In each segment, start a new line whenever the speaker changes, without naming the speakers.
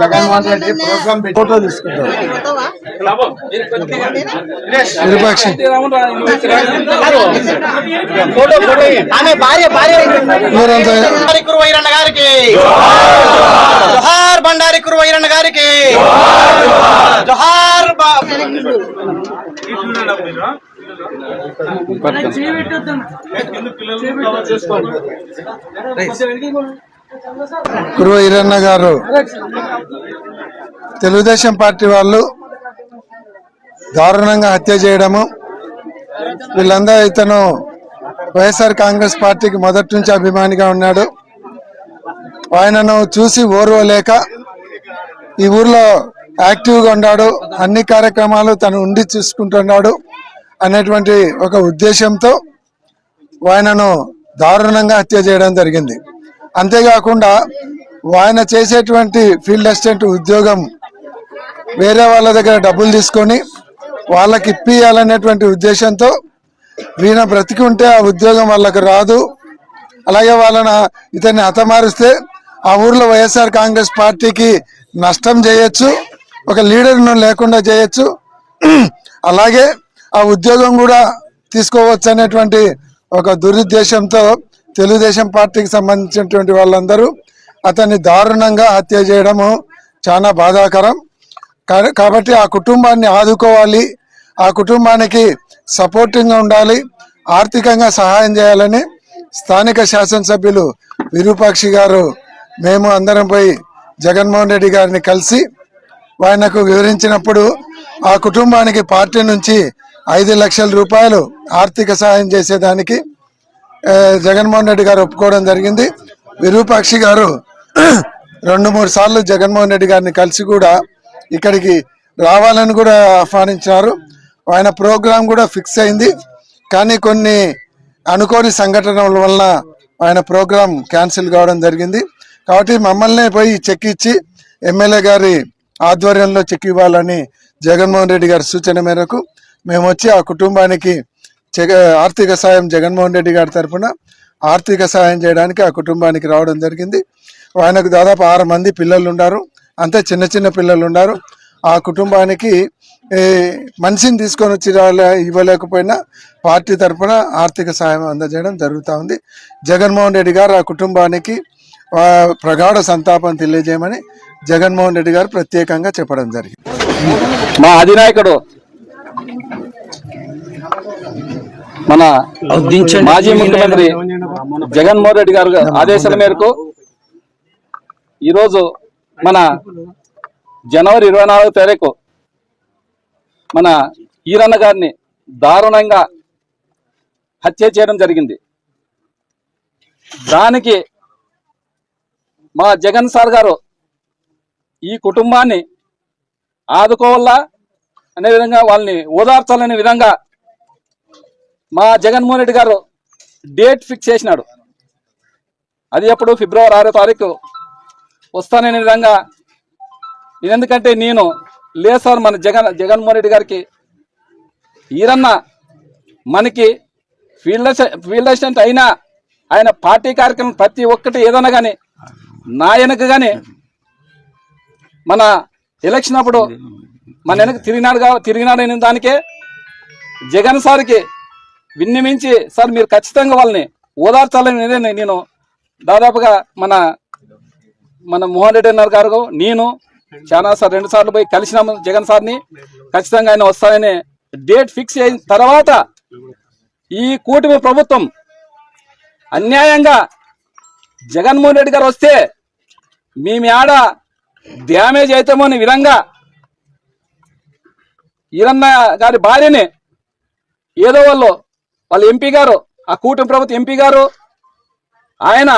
Jaganmohan Reddy programme పెట్టి photo తీసుకుంటారు విరూపాక్షి
ఆమె భార్య భార్య కురువైరన్న గారికి. జోహార్ బండారి కురువైరన్న గారికి జోహార్ బా-
కురువ ఈరన్న గారు. తెలుగుదేశం పార్టీ వాళ్ళు దారుణంగా హత్య చేయడము వీళ్ళందరూ ఇతను వైఎస్ఆర్ కాంగ్రెస్ పార్టీకి మొదటి నుంచి అభిమానిగా ఉన్నాడు. ఆయనను చూసి ఓర్వలేక ఈ ఊర్లో యాక్టివ్గా ఉన్నాడు. అన్ని కార్యక్రమాలు తను ఉండి చూసుకుంటున్నాడు. అనేటువంటి ఒక ఉద్దేశంతో ఆయనను దారుణంగా హత్య చేయడం జరిగింది. అంతేకాకుండా ఆయన చేసేటువంటి ఫీల్డ్ అసిస్టెంట్ ఉద్యోగం వేరే వాళ్ళ దగ్గర డబ్బులు తీసుకొని వాళ్ళకి ఇప్పియాలనేటువంటి ఉద్దేశంతో వీణ బ్రతికి ఉంటే ఆ ఉద్యోగం వాళ్ళకి రాదు. అలాగే వాళ్ళని ఇతన్ని హతమారుస్తే ఆ ఊర్లో వైఎస్ఆర్ కాంగ్రెస్ పార్టీకి నష్టం చేయొచ్చు ఒక లీడర్ను లేకుండా చేయొచ్చు. అలాగే ఆ ఉద్యోగం కూడా తీసుకోవచ్చు అనేటువంటి ఒక దురుద్దేశంతో తెలుగుదేశం పార్టీకి సంబంధించినటువంటి వాళ్ళందరూ అతన్ని దారుణంగా హత్య చేయడము చాలా బాధాకరం. కా- కాబట్టి ఆ కుటుంబాన్ని ఆదుకోవాలి. ఆ కుటుంబానికి సపోర్టింగ్గా ఉండాలి. ఆర్థికంగా సహాయం చేయాలని స్థానిక శాసనసభ్యులు విరూపాక్షి గారు మేము అందరం పోయి జగన్మోహన్ రెడ్డి గారిని కలిసి ఆయనకు వివరించినప్పుడు ఆ కుటుంబానికి పార్టీ నుంచి ఐదు లక్షల రూపాయలు ఆర్థిక సహాయం చేసేదానికి జగన్మోహన్ రెడ్డి గారు ఒప్పుకోవడం జరిగింది. విరూపాక్షి గారు రెండు మూడు సార్లు జగన్మోహన్ రెడ్డి గారిని కలిసి కూడా ఇక్కడికి రావాలని కూడా ఆహ్వానించారు ఆయన ప్రోగ్రాం కూడా ఫిక్స్ అయింది. కానీ కొన్ని అనుకోని సంఘటనల వలన ఆయన ప్రోగ్రాం క్యాన్సిల్ కావడం జరిగింది. కాబట్టి మమ్మల్ని పోయి చెక్ ఇచ్చి ఎమ్మెల్యే గారి ఆధ్వర్యంలో చెక్ ఇవ్వాలని జగన్మోహన్ రెడ్డి గారి సూచన మేరకు మేము వచ్చి ఆ కుటుంబానికి జగ ఆర్థిక సాయం జగన్మోహన్ రెడ్డి గారి తరఫున ఆర్థిక సాయం చేయడానికి ఆ కుటుంబానికి రావడం జరిగింది. ఆయనకు దాదాపు ఆరు మంది పిల్లలు ఉన్నారు అంతే చిన్న చిన్న పిల్లలు ఉన్నారు ఆ కుటుంబానికి మనిషిని తీసుకొని వచ్చి రాలే- ఇవ్వలేకపోయినా పార్టీ తరఫున ఆర్థిక సాయం అందజేయడం జరుగుతూ ఉంది. జగన్మోహన్ రెడ్డి గారు ఆ కుటుంబానికి ప్రగాఢ సంతాపం తెలియజేయమని జగన్మోహన్ రెడ్డి గారు ప్రత్యేకంగా చెప్పడం జరిగింది.
మా అధినాయకుడు మన మాజీ ముఖ్యమంత్రి జగన్మోహన్ రెడ్డి గారు ఆదేశాల మేరకు ఈరోజు మన జనవరి ఇరవై నాలుగో తారీఖు మన ఈరన్న గారిని దారుణంగా హత్య చేయడం జరిగింది. దానికి మా జగన్ సార్ గారు ఈ కుటుంబాన్ని ఆదుకోవాలా? అనే విధంగా వాళ్ళని ఓదార్చాలనే విధంగా మా జగన్మోహన్ రెడ్డి గారు డేట్ ఫిక్స్ చేసినాడు. అది ఎప్పుడు? ఫిబ్రవరి ఆరో తారీఖు వస్తాననే విధంగా నేను ఎందుకంటే నేను లేదు సార్ మన జగన్ జగన్మోహన్ రెడ్డి గారికి. ఈరన్న మనకి ఫీల్డ్ ఫీల్డ్ అసిస్టెంట్ అయినా ఆయన పార్టీ కార్యక్రమం ప్రతి ఒక్కటి ఏదైనా కానీ నాయనకు కానీ మన ఎలక్షన్ అప్పుడు మన వెనక తిరిగినాడు కా తిరిగినాడు అనే దానికే జగన్ సార్కి విన్నమించి సార్ మీరు ఖచ్చితంగా వాళ్ళని ఓదార్చాలని నేను దాదాపుగా మన మన మోహన్ రెడ్డి అన్నారు గారు నేను చాలా సార్ రెండు సార్లు పోయి కలిసినాము జగన్ సార్ని. ఖచ్చితంగా ఆయన వస్తానని డేట్ ఫిక్స్ అయిన తర్వాత ఈ కూటమి ప్రభుత్వం అన్యాయంగా జగన్మోహన్ రెడ్డి గారు వస్తే మేము ఆడ డ్యామేజ్ అవుతామో అనే విధంగా ఈరన్న గారి భార్యని ఏదో వాళ్ళు వాళ్ళ ఎంపీ గారు ఆ కూటమి ప్రభుత్వ ఎంపీ గారు ఆయన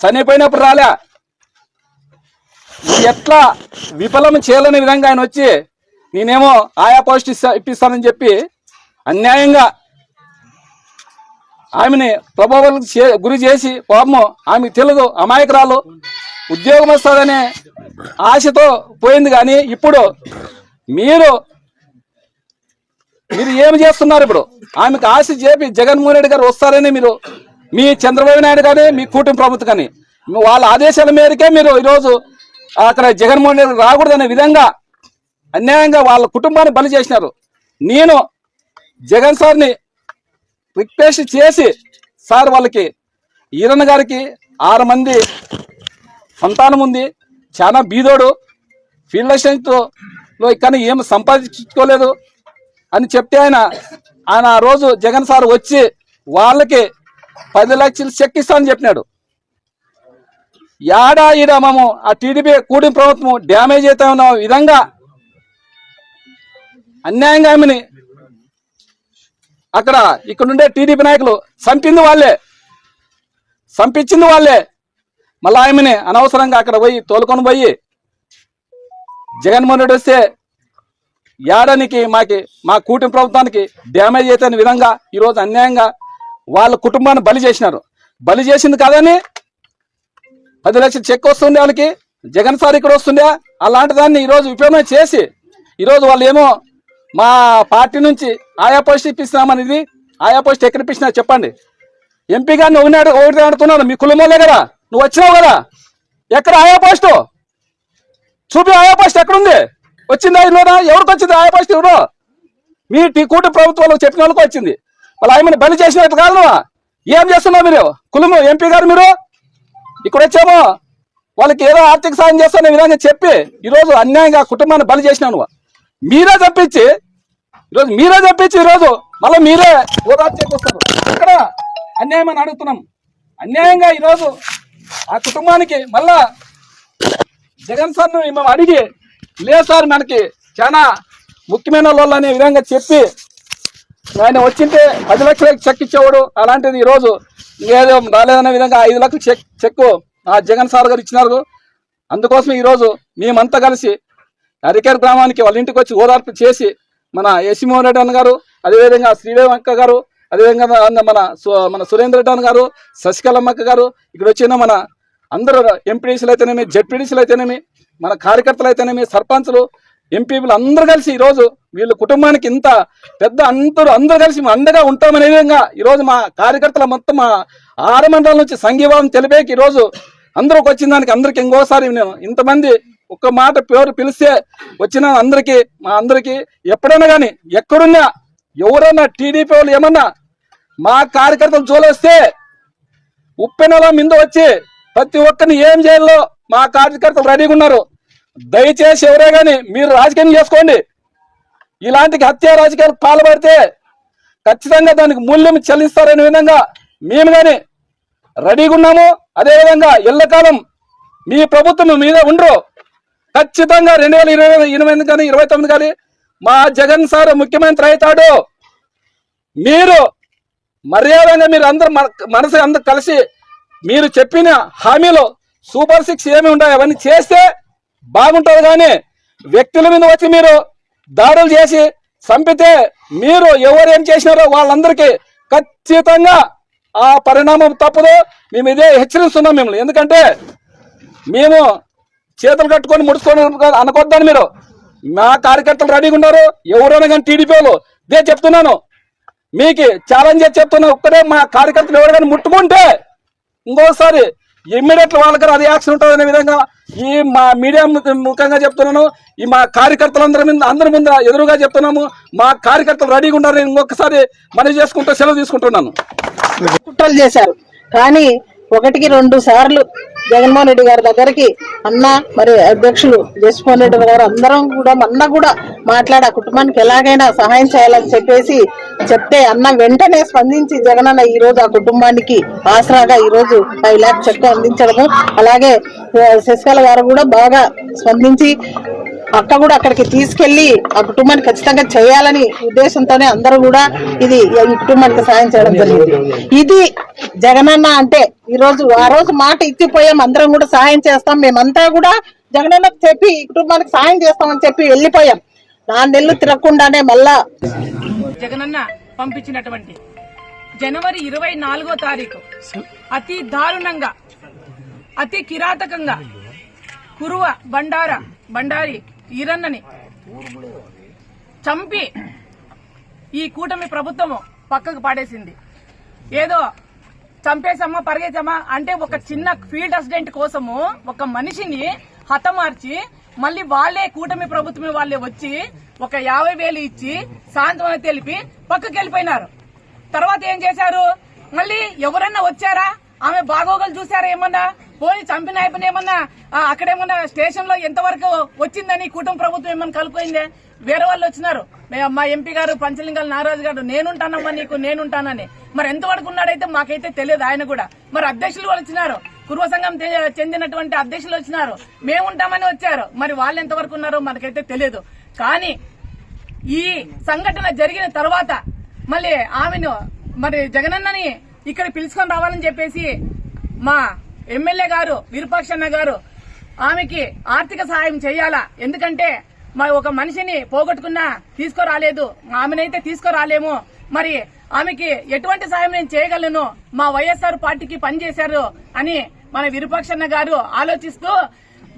చనిపోయినప్పుడు రాలే. ఎట్లా విఫలం చేయాలనే విధంగా ఆయన వచ్చి నేనేమో ఆయా పోస్ట్ ఇప్పిస్తానని చెప్పి అన్యాయంగా ఆమెని ప్రభావాలకు చే- గురి చేసి పాపము ఆమె తెలుగు అమాయకురాలు ఉద్యోగం వస్తుందనే ఆశతో పోయింది కానీ ఇప్పుడు మీరు మీరు ఏమి చేస్తున్నారు ఇప్పుడు? ఆమెకు ఆశ చేపి జగన్మోహన్ రెడ్డి గారు వస్తారని మీరు మీ చంద్రబాబు నాయుడు కానీ మీ కూటమి ప్రభుత్వం కానీ వాళ్ళ ఆదేశాల మేరకే మీరు ఈరోజు అక్కడ జగన్మోహన్ రెడ్డి రాకూడదనే విధంగా అన్యాయంగా వాళ్ళ కుటుంబాన్ని బలి చేసినారు. నేను జగన్ సార్ని రిక్వెస్ట్ చేసి సార్ వాళ్ళకి ఈరన్న గారికి ఆరు మంది సంతానం ఉంది చాలా బీదోడు ఫీల్డ్ అసిస్టెంట్లో కానీ ఏం సంపాదించుకోలేదు. అని చెప్తే ఆయన ఆయన ఆ రోజు జగన్ సార్ వచ్చి వాళ్ళకి పది లక్షలు చెక్ ఇస్తానని చెప్పినాడు. యాడా ఈడ మేము ఆ టీడీపీ కూడిన ప్రభుత్వం డ్యామేజ్ అవుతా ఉన్న విధంగా అన్యాయంగా ఆమెని అక్కడ ఇక్కడుండే టీడీపీ నాయకులు చంపింది వాళ్ళే. చంపించింది వాళ్ళే. మళ్ళా ఆమెని అనవసరంగా అక్కడ పోయి తోలుకొని పోయి జగన్మోహన్ రెడ్డి వస్తే ఏడానికి మాకి మా కూటమి ప్రభుత్వానికి డ్యామేజ్ అయితే విధంగా ఈరోజు అన్యాయంగా వాళ్ళ కుటుంబాన్ని బలి చేసినారు. బలి చేసింది కాదని పది లక్షల చెక్ వస్తుండే వాళ్ళకి జగన్ సార్ ఇక్కడ వస్తుండే అలాంటి దాన్ని ఈరోజు ఉపయోగం చేసి ఈరోజు వాళ్ళు ఏమో మా పార్టీ నుంచి ఆయా పోస్ట్ ఇప్పిస్తున్నామనేది ఆయా పోస్ట్ ఎక్కడ ఇప్పించినా చెప్పండి. ఎంపీ గారిని ఒకటి ఒకటి ఆడుతున్నాను మీ కులమోలే కదా నువ్వు వచ్చినావు కదా ఎక్కడ ఆయా పోస్టు? చూపి ఆయా పోస్ట్ ఎక్కడుంది? వచ్చిందా ఇల్లునా? ఎవరికి వచ్చింది? ఆయా పోస్ట్ మీ టీ కూటమి ప్రభుత్వంలో చెప్పిన వాళ్ళకి వచ్చింది. వాళ్ళు ఆయమని బలి చేసినట్టు కాదు ఏం చేస్తున్నావు మీరు? కులము ఎంపీ గారు మీరు? ఇక్కడ వచ్చామో. వాళ్ళకి ఏదో ఆర్థిక సాయం చేస్తానే విధంగా చెప్పి ఈరోజు అన్యాయంగా కుటుంబాన్ని బలి చేసినాను మీరే తప్పించి ఈరోజు మీరే తప్పించి ఈరోజు మళ్ళీ మీరే ఓదార్పు చేస్తారు ఇక్కడ అన్యాయం అని అడుగుతున్నాం. అన్యాయంగా ఈరోజు ఆ కుటుంబానికి మళ్ళా జగన్ సార్ మేము అడిగి లేదు సార్ మనకి చాలా ముఖ్యమైన వాళ్ళు అనే విధంగా చెప్పి ఆయన వచ్చింటే పది లక్షలకు చెక్ ఇచ్చేవాడు. అలాంటిది ఈరోజు ఏదో రాలేదనే విధంగా ఐదు లక్షలు చెక్ చెక్ ఆ జగన్ సార్ గారు ఇచ్చినారు. అందుకోసం ఈరోజు మేమంతా కలిసి అరికేర్ గ్రామానికి వాళ్ళ ఇంటికి వచ్చి ఓదార్పు చేసి మన యశిమోహన్ రెడ్డి అన్న గారు అదేవిధంగా శ్రీదేవి అక్క గారు అదేవిధంగా మన- మన సు- మన సురేంద్ర రెడ్డి అన్న గారు శశికళమ్మ అక్క గారు ఇక్కడ వచ్చిన మన అందరూ ఎంపీడీసీలు అయితేనేమి జెడ్పీడీసీలు అయితేనేమి మన కార్యకర్తలు అయితేనేమి సర్పంచులు ఎంపీలు అందరూ కలిసి ఈరోజు వీళ్ళ కుటుంబానికి ఇంత పెద్ద అందరూ అందరూ కలిసి అండగా ఉంటామనే విధంగా ఈరోజు మా కార్యకర్తల మొత్తం మా ఆరు మండలం నుంచి సంఘీభావం తెలిపేకి ఈరోజు అందరూ వచ్చిన దానికి అందరికి ఇంకోసారి నేను ఇంతమంది ఒక్క మాట పేరు పిలిస్తే వచ్చిన అందరికీ మా అందరికీ ఎప్పుడైనా కానీ ఎక్కడున్నా ఎవరన్నా టీడీపీ వాళ్ళు ఏమన్నా మా కార్యకర్తలు జోలేస్తే ఉప్పెనలో మింద వచ్చి ప్రతి ఒక్కరిని ఏం చేయాలో మా కార్యకర్తలు రెడీగా ఉన్నారు? దయచేసి ఎవరే కానీ మీరు రాజకీయం చేసుకోండి. ఇలాంటి హత్య రాజకీయాలు పాల్పడితే ఖచ్చితంగా దానికి మూల్యం చెల్లిస్తారనే విధంగా మేము కానీ రెడీగా ఉన్నాము. అదేవిధంగా ఎల్లకాలం మీ ప్రభుత్వం మీద ఉండరు. ఖచ్చితంగా రెండు వేల ఇరవై ఎనిమిది కానీ ఇరవై తొమ్మిది కానీ మా జగన్ సార్ ముఖ్యమంత్రి అవుతాడు. మీరు మర్యాదగా మీరు అందరు మనసు అందరు కలిసి మీరు చెప్పిన హామీలో సూపర్ సిక్స్ ఏమి ఉంటాయి అవన్నీ చేస్తే బాగుంటుంది కానీ వ్యక్తుల మీద వచ్చి మీరు దాడులు చేసి చంపితే మీరు ఎవరు ఏం చేసినారో వాళ్ళందరికీ ఖచ్చితంగా ఆ పరిణామం తప్పదు. మేము ఇదే హెచ్చరిస్తున్నాం మిమ్మల్ని. ఎందుకంటే మేము చేతులు కట్టుకొని ముడుచుకొని అనుకోద్దని మీరు. మా కార్యకర్తలు రెడీగా ఉన్నారు. ఎవరైనా కానీ టీడీపీ వాళ్ళు ఇదే చెప్తున్నాను. మీకు ఛాలెంజ్ చెప్తున్నా ఒక్కడే మా కార్యకర్తలు ఎవరైనా ముట్టుకుంటే ఇంకోసారి ఇమ్మీడియట్ వాళ్ళకి అది యాక్షన్ ఉంటుంది అనే విధంగా ఈ మా మీడియా ముఖ్యంగా ముఖంగా చెప్తున్నాను. ఈ మా కార్యకర్తలందరి మీద అందరి ముందు ఎదురుగా చెప్తున్నాము. మా కార్యకర్తలు రెడీగా ఉండాలని ఇంకొకసారి మనవి చేసుకుంటూ సెలవు తీసుకుంటున్నాను.
కుట్రలు చేశారు. కానీ ఒకటికి రెండు సార్లు జగన్మోహన్ రెడ్డి గారి దగ్గరికి అన్న మరి అధ్యక్షులు జగన్మోహన్ రెడ్డి గారు అందరం కూడా అన్న కూడా మాట్లాడి ఆ కుటుంబానికి ఎలాగైనా సహాయం చేయాలని చెప్పేసి చెప్తే అన్న వెంటనే స్పందించి జగనన్న ఈ రోజు ఆ కుటుంబానికి ఆసరాగా ఈ రోజు ఫైవ్ ల్యాక్ చెక్ అందించడము. అలాగే శశికళ గారు కూడా బాగా స్పందించి అక్క కూడా అక్కడికి తీసుకెళ్ళి ఆ కుటుంబాన్ని ఖచ్చితంగా చేయాలని ఉద్దేశంతోనే అందరూ కూడా ఇది ఈ కుటుంబానికి సాయం చేయడం జరిగింది. ఇది జగనన్న అంటే ఈ రోజు ఆ రోజు మాట ఇచ్చిపోయాం అందరం కూడా సాయం చేస్తాం మేమంతా కూడా జగనన్నకు చెప్పి ఈ కుటుంబానికి సాయం చేస్తామని చెప్పి వెళ్ళిపోయాం. నా నెల్లు తిరగకుండానే మళ్ళా
జగనన్న పంపించినటువంటి జనవరి ఇరవై నాలుగో తారీఖు అతి దారుణంగా అతి కిరాతకంగా కురువ బండార బండారి ఈరన్నని. చంపి ఈ కూటమి ప్రభుత్వము పక్కకు పాడేసింది. ఏదో చంపేసమ్మా పరిగెత్తమ్మా అంటే ఒక చిన్న ఫీల్డ్ అసిడెంట్ కోసము ఒక మనిషిని హతమార్చి మళ్ళీ వాళ్ళే కూటమి ప్రభుత్వమే వాళ్ళే వచ్చి ఒక యాభై వేలు ఇచ్చి సాయంత్రం తెలిపి పక్కకి వెళ్ళిపోయినారు. తర్వాత ఏం చేశారు? మళ్ళీ ఎవరన్నా వచ్చారా? ఆమె బాగోగలు చూసారా ఏమన్నా? పోనీ చంపిన అయిపోయిన ఏమన్నా అక్కడేమన్నా స్టేషన్లో ఎంతవరకు వచ్చిందని కుటుంబ ప్రభుత్వం ఏమన్నా కలిపోయిందే వేరే వాళ్ళు వచ్చినారు. మా ఎంపీ గారు పంచలింగాల నారాజు గారు నేనుంటానమ్మా నీకు నేనుంటానని. మరి ఎంతవరకు ఉన్నాడైతే మాకైతే తెలియదు ఆయన కూడా. మరి అధ్యక్షులు వాళ్ళు వచ్చినారు. కుర్వ సంఘం చెందినటువంటి అధ్యక్షులు వచ్చినారు. మేము ఉంటామని వచ్చారు. మరి వాళ్ళు ఎంతవరకు ఉన్నారో మనకైతే తెలియదు. కానీ ఈ సంఘటన జరిగిన తర్వాత మళ్ళీ ఆమెను మరి జగనన్నని ఇక్కడ పిలుచుకొని రావాలని చెప్పేసి మా ఎమ్మెల్యే గారు విరూపాక్షన్న గారు ఆమెకి ఆర్థిక సహాయం చేయాలా? ఎందుకంటే మరి ఒక మనిషిని పోగొట్టుకున్నా తీసుకురాలేదు ఆమెనైతే తీసుకురాలేము. మరి ఆమెకి ఎటువంటి సాయం నేను చేయగలను? మా వైఎస్ఆర్ పార్టీకి పనిచేశారు అని మన విరుపాక్షన్న గారు ఆలోచిస్తూ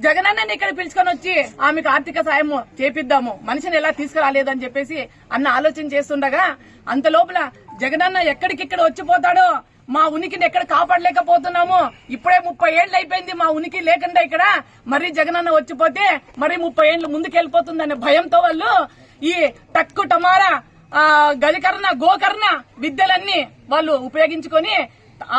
జగనన్నని ఇక్కడ పిలుచుకొని వచ్చి ఆమెకు ఆర్థిక సాయం చేపిద్దాము. మనిషిని ఎలా తీసుకురాలేదని చెప్పేసి అన్న ఆలోచన చేస్తుండగా అంత లోపల జగనన్న ఎక్కడికిక్కడ వచ్చిపోతాడో మా ఉనికిని ఎక్కడ కాపాడలేకపోతున్నాము? ఇప్పుడే ముప్పై ఏళ్ళు అయిపోయింది మా ఉనికి లేకుండా ఇక్కడ. మరి జగనన్న వచ్చిపోతే మరి ముప్పై ఏళ్ళు ముందుకెళ్ళిపోతుందనే భయంతో వాళ్ళు ఈ టక్కు టమారా ఆ గజకర్ణ గోకర్ణ విద్యలన్నీ వాళ్ళు ఉపయోగించుకొని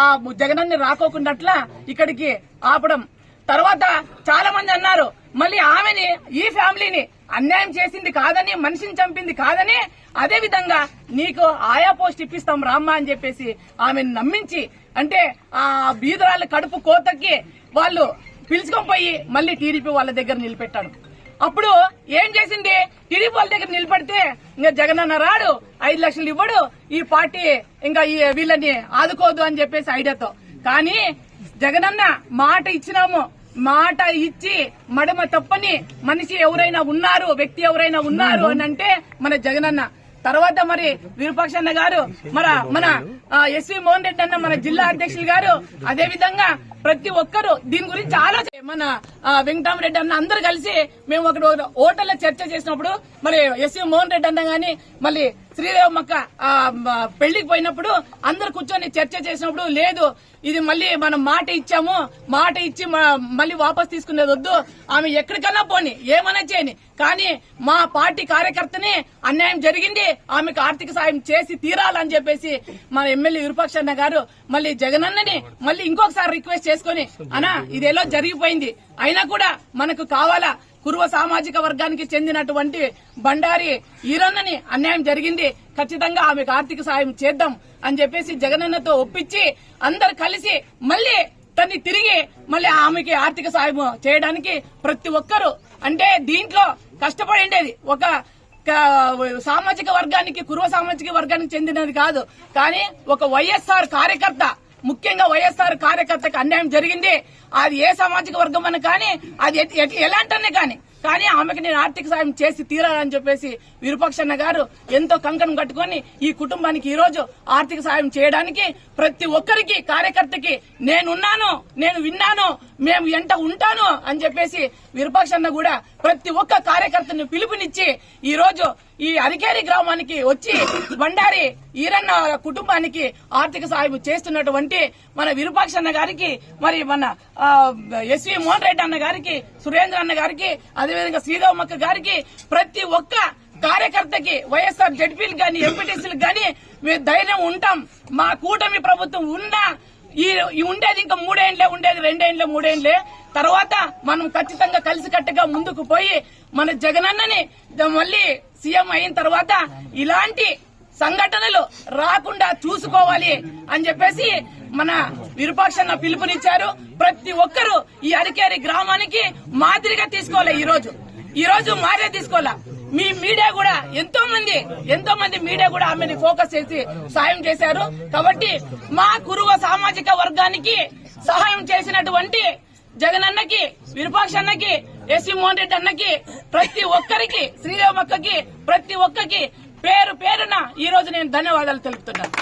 ఆ జగనన్ని రాకోకుండాట్లా ఇక్కడికి ఆపడం. తర్వాత చాలా మంది అన్నారు మళ్ళీ ఆమెని ఈ ఫ్యామిలీని అన్యాయం చేసింది కాదని మనిషిని చంపింది కాదని అదే విధంగా నీకు ఆయా పోస్ట్ ఇప్పిస్తాం రామ్మా అని చెప్పేసి ఆమెను నమ్మించి అంటే ఆ బీదరాళ్ళ కడుపు కోతకి వాళ్ళు పిలుచుకొని పోయి మళ్ళీ టీడీపీ వాళ్ళ దగ్గర నిలబెట్టాడు. అప్పుడు ఏం చేసింది? టీడీపీ వాళ్ళ దగ్గర నిలబడితే ఇంకా జగనన్న రాడు ఐదు లక్షలు ఇవ్వడు ఈ పార్టీ ఇంకా ఈ వీళ్ళని ఆదుకోదు అని చెప్పేసి ఐడియాతో. కానీ జగనన్న మాట ఇచ్చినాము. మాట ఇచ్చి మడమ తప్పని మనిషి ఎవరైనా ఉన్నారు వ్యక్తి ఎవరైనా ఉన్నారు అని అంటే మన జగనన్న. తర్వాత మరి విరూపాక్షన్న గారు మన మన ఎస్వి మోహన్ రెడ్డి అన్న మన జిల్లా అధ్యక్షులు గారు అదే విధంగా ప్రతి ఒక్కరు దీని గురించి ఆలోచన మన ఆ, వెంకటరామరెడ్డి అన్న అందరు కలిసి మేము ఒక హోటల్లో చర్చ చేసినప్పుడు మరి ఎస్వి మోహన్ రెడ్డి అన్న గాని మళ్ళీ శ్రీదేవమ్మక్క ఆ, పెళ్ళికి పోయినప్పుడు అందరు కూర్చొని చర్చ చేసినప్పుడు లేదు ఇది మళ్ళీ మనం మాట ఇచ్చాము మాట ఇచ్చి మళ్ళీ వాపస్ తీసుకునేది వద్దు ఆమె ఎక్కడికన్నా పోని ఏమైనా చేయని. కానీ మా పార్టీ కార్యకర్తని అన్యాయం జరిగింది ఆమెకు ఆర్థిక సాయం చేసి తీరాలని చెప్పేసి మన ఎమ్మెల్యే విరూపాక్షన్న గారు మళ్ళీ జగనన్నని మళ్ళీ ఇంకొకసారి రిక్వెస్ట్ చేసుకుని అనా ఇదేలో జరిగిపోయింది. అయినా కూడా మనకు కావాలా కురువ సామాజిక వర్గానికి చెందినటువంటి బండారి ఈరన్నని అన్యాయం జరిగింది. ఖచ్చితంగా ఆమెకు ఆర్థిక సాయం చేద్దాం అని చెప్పేసి జగనన్నతో ఒప్పించి అందరు కలిసి మళ్ళీ తన్ని తిరిగి మళ్ళీ ఆమెకి ఆర్థిక సాయం చేయడానికి ప్రతి ఒక్కరు అంటే దీంట్లో కష్టపడి ఉండేది. ఒక సామాజిక వర్గానికి కురువ సామాజిక వర్గానికి చెందినది కాదు. కానీ ఒక వైఎస్ఆర్ కార్యకర్త ముఖ్యంగా వైఎస్ఆర్ కార్యకర్తకు అన్యాయం జరిగింది. అది ఏ సామాజిక వర్గం అని కానీ అది ఎలాంటనే కానీ. కానీ ఆమెకి నేను ఆర్థిక సాయం చేసి తీరాలని చెప్పేసి విరుపక్షన్న గారు ఎంతో కంకణం కట్టుకొని ఈ కుటుంబానికి ఈ రోజు ఆర్థిక సాయం చేయడానికి ప్రతి ఒక్కరికి కార్యకర్తకి నేనున్నాను నేను విన్నాను మేము ఎంట ఉంటాను అని చెప్పేసి విరూపాక్షన్న కూడా ప్రతి ఒక్క కార్యకర్తని పిలుపునిచ్చి ఈ రోజు ఈ అరికేరి గ్రామానికి వచ్చి బండారి ఈరన్న కుటుంబానికి ఆర్థిక సాయం చేస్తున్నటువంటి మన విరూపాక్షన్న గారికి మరి మన ఎస్వి మోహన్ రెడ్డి అన్న గారికి సురేంద్ర అన్న గారికి అదేవిధంగా శ్రీదేవమ్మక్క గారికి ప్రతి ఒక్క కార్యకర్తకి వైఎస్ఆర్ జడ్పీలు గాని ఎంపీటీసీలకు గాని మేము ధైర్యం ఉంటాం. మా కూటమి ప్రభుత్వం ఉన్నా ఈ ఈ ఉండేది ఇంకా మూడేండ్లే ఉండేది రెండేండ్లే మూడేండ్లే. తర్వాత మనం ఖచ్చితంగా కలిసికట్టుగా ముందుకు పోయి మన జగనన్నని మళ్ళీ సీఎం అయిన తర్వాత ఇలాంటి సంఘటనలు రాకుండా చూసుకోవాలి అని చెప్పేసి మన విరుపక్షంగా పిలుపునిచ్చారు. ప్రతి ఒక్కరూ ఈ అరికేరి గ్రామానికి మాదిరిగా తీసుకోవాలి ఈ రోజు ఈ రోజు మాదే తీసుకోవాలా? మీ మీడియా కూడా ఎంతో మంది ఎంతో మంది మీడియా కూడా ఆమెని ఫోకస్ చేసి సాయం చేశారు. కాబట్టి మా కురువ సామాజిక వర్గానికి సహాయం చేసినటువంటి జగన్ అన్నకి విరూపాక్ష అన్నకి ఎస్సీ మోహన్ రెడ్డి అన్నకి ప్రతి ఒక్కరికి శ్రీదేవమ్మక్కకి ప్రతి ఒక్కరికి పేరు పేరున ఈ రోజు నేను ధన్యవాదాలు తెలుపుతున్నాను.